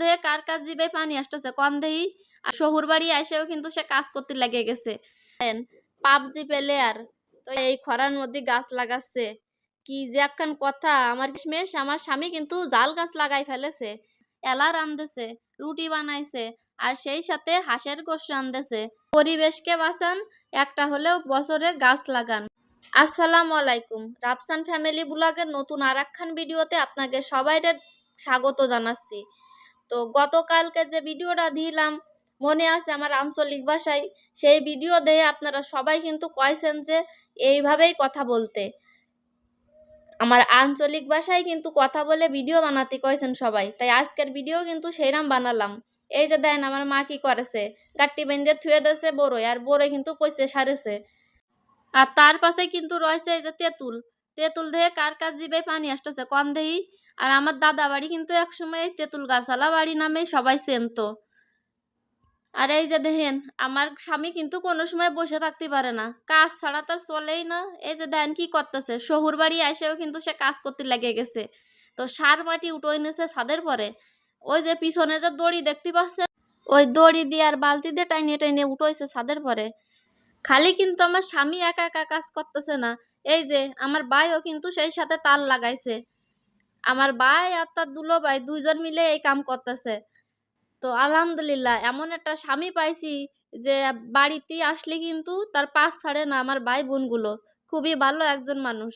দেহে কার কাজ জিবে পানি আসতেছে? কন দেহি আর শহুর বাড়ি এসেও কিন্তু সে কাজ করতে লেগে গেছে। পাবজি প্লেয়ার তো এই খরার মধ্যে গাছ লাগাচ্ছে। কি যে একখান কথা। আমার কিশমেশ আমার স্বামী কিন্তু জাল গাছ লাগাই ফেলেছে। এলা রান্ধেছে রুটি বানাইছে আর সেই সাথে হাঁসের গোশ রান্ধেছে পরিবেশকে বাঁচান, একটা হলেও বছরে গাছ লাগান। আসসালামু আলাইকুম। রাফসান ফ্যামিলি ব্লগের নতুন আর ভিডিওতে আপনাকে সবাইকে স্বাগত জানাচ্ছি। তো গতকালকে যে ভিডিওটা দিলাম, মনে আছে আমার আঞ্চলিক ভাষায়? সেই ভিডিও দিয়ে আপনারা সবাই কিন্তু কয়েছেন যে এইভাবেই কথা বলতে। আমার আঞ্চলিক ভাষায় কিন্তু কথা বলে ভিডিও বানাতে কয়েছেন সবাই, তাই আজকের ভিডিও কিন্তু সেইরাম বানালাম। এই যে দেন আমার মা কি করেছে? গাট্টি বেঁধে থুয়ে দিয়েছে বড়ই, আর বড়ই কিন্তু পয়সে সারেছে। আর তার পাশে কিন্তু রয়েছে এই যে তেঁতুল। তেঁতুল দেহে কার কাজ জিবে পানি আসতেছে, কন দেহি আর আমার দাদা বাড়ি কিন্তু একসময় এই তেঁতুল গাছালা বাড়ি নামে সবাই চেনতো। আর এই যে দেখেন, আমার স্বামী কিন্তু কোনো সময় বসে থাকতে পারে না। কাজ ছাড়া তার চলেই না। এই যে দেন কি করতেছে শহুর বাড়ি এসেও কিন্তু সে কাজ করতে লেগে গেছে। তো সার মাটি উঠে এনেছে ছাদের পরে। ওই যে পিছনে যে দড়ি দেখতে পাচ্ছেন, ওই দড়ি দিয়ে আর বালতি দিয়ে টাইনে টাইনে উঠেছে ছাদের পরে। খালি কিন্তু আমার স্বামী একা একা কাজ করতেছে না। এই যে আমার ভাইও কিন্তু সেই সাথে তাল লাগাইছে। আমার ভাই আর তার দুলো ভাই দুইজন মিলে এই কাম করতেছে। তো আলহামদুলিল্লাহ, এমন একটা স্বামী পাইছি যে বাড়িতে আসলে কিন্তু তার পাশ ছাড়ে না আমার ভাই বোনগুলো। খুবই ভালো একজন মানুষ।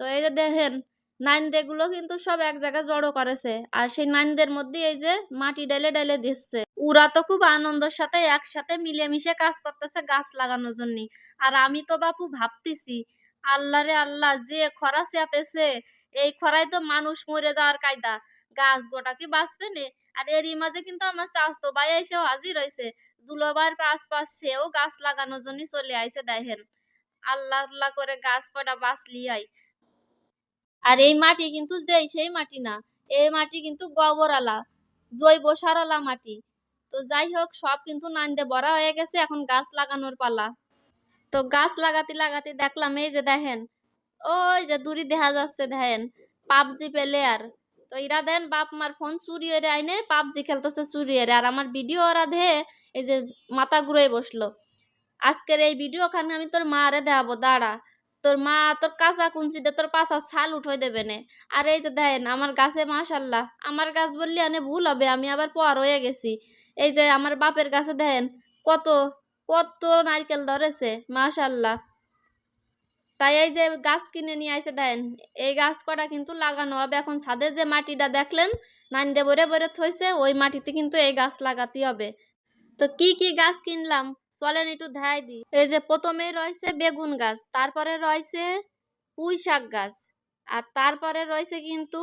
তো এই যে দেখেন, নাইনদেগুলো কিন্তু সব এক জায়গায় জড়ো করেছে। আর সেই নাইনদের মধ্যে এই যে মাটি ডালে ডালে দিচ্ছে। ওরা তো খুব আনন্দের সাথে একসাথে মিলেমিশে কাজ করতেছে গাছ লাগানোর জন্য। আর আমি তো বাপু ভাবতেছি আল্লাহ রে আল্লাহ যে খরা চেতেছে এই খরায় তো মানুষ মরে যাওয়ার কায়দা। গাছ গোটা কি বাঁচবে নে? আর এরই মাঝে কিন্তু আমার চাষতো ভাই এসেও হাজির হয়েছে। দুলোবার পাশ পাশ সেও গাছ লাগানোর জন্য চলে আইছে দেখেন। আল্লাহ আল্লাহ করে গাছ কটা বাঁচলি আই। আর এই মাটি কিন্তু দেই, সেই মাটি না। এই মাটি কিন্তু গোবর আলা জৈব সারালা মাটি। তো যাই হোক, সব কিন্তু নান্দে বড়া হয়ে গেছে এখন গাছ লাগানোর পালা। তো গাছ লাগাতে লাগাতে দেখলাম, এই যে দেখেন ওই যে দূরে দেখা যাচ্ছে, দেখেন, পাবজি প্লেয়ার তো এরা দেন বাপ মার ফোন চুরি হয়ে আইনে পাবজি খেলতেছে, চুরি হয়ে আর আমার ভিডিও ওরা দেহে এই যে মাথা ঘুরে বসল। আজকের এই ভিডিও খানে আমি তোর মা রে দেখাবো, দাঁড়া। তোর মা তোর কাঁচা কুঞ্চি দিয়ে তোর পাশা ছাল উঠে দেবে নে। আর এই যে দেখেন, আমার গাছে মাশাল্লাহ আমার গাছ বললি আনে ভুল হবে, আমি আবার পর হয়ে গেছি। এই যে আমার বাপের গাছে দেখেন, কত কত নারকেল ধরেছে মাশাল্লাহ তাই এই যে গাছ কিনে নিয়ে আসে দেন, এই গাছ কটা কিন্তু লাগানো হবে। এখন ছাদের যে মাটিটা দেখলেন নাইন্দে বরে বরে থইছে, ওই মাটিতে কিন্তু এই গাছ লাগাতে হবে। তো কি কি গাছ কিনলাম? চলেন একটু ধ্যায় দিই এই যে প্রথমে রয়েছে বেগুন গাছ, তারপরে রয়েছে পুঁই শাক গাছ, আর তারপরে রয়েছে কিন্তু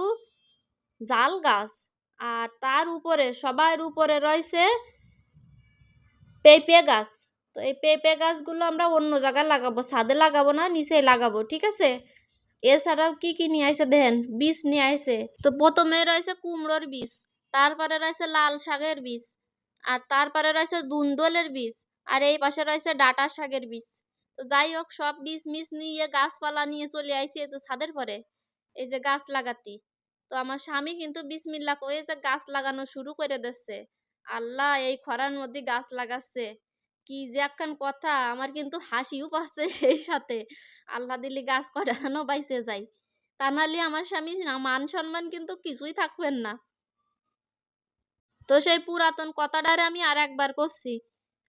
জাল গাছ, আর তার উপরে, সবার উপরে রয়েছে পেঁপে গাছ। তো এই পেঁপে গাছগুলো আমরা অন্য জায়গায় লাগাবো, ছাদে লাগাবো না নিচেই লাগাবো, ঠিক আছে? এছাড়াও কি কি নিয়ে আসে দেখেন? বীজ নিয়ে আসে তো প্রথমে রয়েছে কুমড়োর বীজ, তারপরে রয়েছে লাল শাকের বীজ, আর তারপরে রয়েছে দুন্দলের বীজ, আর এই পাশে রয়েছে ডাটা শাকের বীজ। তো যাই হোক, সব বীজ মিস নিয়ে গাছপালা নিয়ে চলে আইসি তো ছাদের পরে, এই যে গাছ লাগাতি। তো আমার স্বামী কিন্তু বিসমিল্লা কয়ে যে গাছ লাগানো শুরু করে দিচ্ছে। আল্লাহ এই খরার মধ্যে গাছ লাগাচ্ছে। কি যে একখান কথা, আমার কিন্তু হাসিও পাচ্ছে সেই সাথে। আল্লাহ দিলি গাছ কটা যেন বাইসে যায় তা নাহলে আমার স্বামী মান সম্মান কিন্তু কিছুই থাকবেন না। তো সেই পুরাতন কথাটারে আমি আর একবার করছি।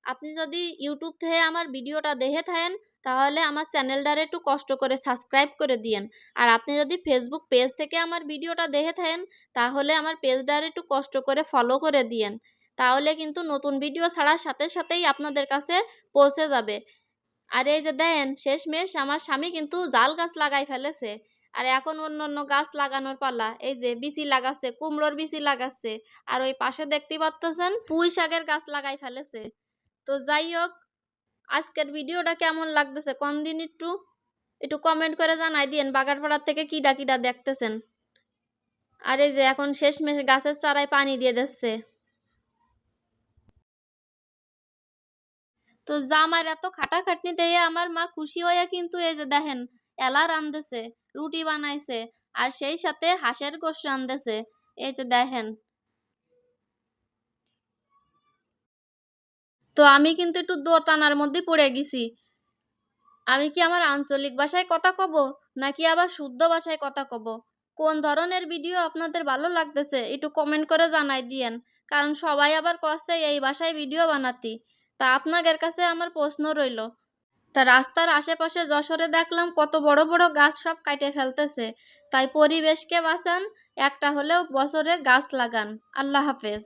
আপনি যদি ইউটিউব থেকে আমার ভিডিওটা দেখে থাকেন, তাহলে আমার চ্যানেলটারে একটু কষ্ট করে সাবস্ক্রাইব করে দিয়েন। আর আপনি যদি ফেসবুক পেজ থেকে আমার ভিডিওটা দেখে থাকেন, তাহলে আমার পেজটারে একটু কষ্ট করে ফলো করে দিয়েন। তাহলে কিন্তু নতুন ভিডিও ছাড়ার সাথে সাথেই আপনাদের কাছে পৌঁছে যাবে। আর এই যে দেন, শেষমেশ আমার স্বামী কিন্তু জাল গাছ লাগাই ফেলেছে। আর এখন অন্য অন্য গাছ লাগানোর পালা। এই যে বিচি লাগাচ্ছে, কুমড়োর বিচি লাগাচ্ছে। আর ওই পাশে দেখতে পাচ্তেছেন পুঁই শাকের গাছ লাগাই ফেলেছে। তো যাই হোক, আজকের ভিডিওটা কেমন লাগতেছে কোন দিন একটু একটু কমেন্ট করে জানাই দিন বাগারপাড়ার থেকে কিডা কিডা দেখতেছেন। আর এই যে এখন শেষমেশ গাছের চারায় পানি দিয়ে দিচ্ছে। তো জামার এত খাটাখাটনি দিয়ে আমার মা খুশি হয়ে কিন্তু এই যে দেখেন এলা রান্ধেছে রুটি বানাইছে আর সেই সাথে হাঁসের গোশ রান্ধেছে এই যে দেখেন। তো আমি কিন্তু একটু দোটানার মধ্যে পড়ে গেছি। আমি কি আমার আঞ্চলিক ভাষায় কথা কব, নাকি আবার শুদ্ধ ভাষায় কথা কব? কোন ধরনের ভিডিও আপনাদের ভালো লাগতেছে, একটু কমেন্ট করে জানাই দিয়েন। কারণ সবাই আবার কষ্ট এই ভাষায় ভিডিও বানাতি। তা আপনাদের কাছে আমার প্রশ্ন রইল। তা রাস্তার আশেপাশে যশোরে দেখলাম কত বড় বড় গাছ সব কাটে ফেলতেছে। তাই পরিবেশকে বাঁচান, একটা হলেও বছরে গাছ লাগান। আল্লাহ হাফেজ।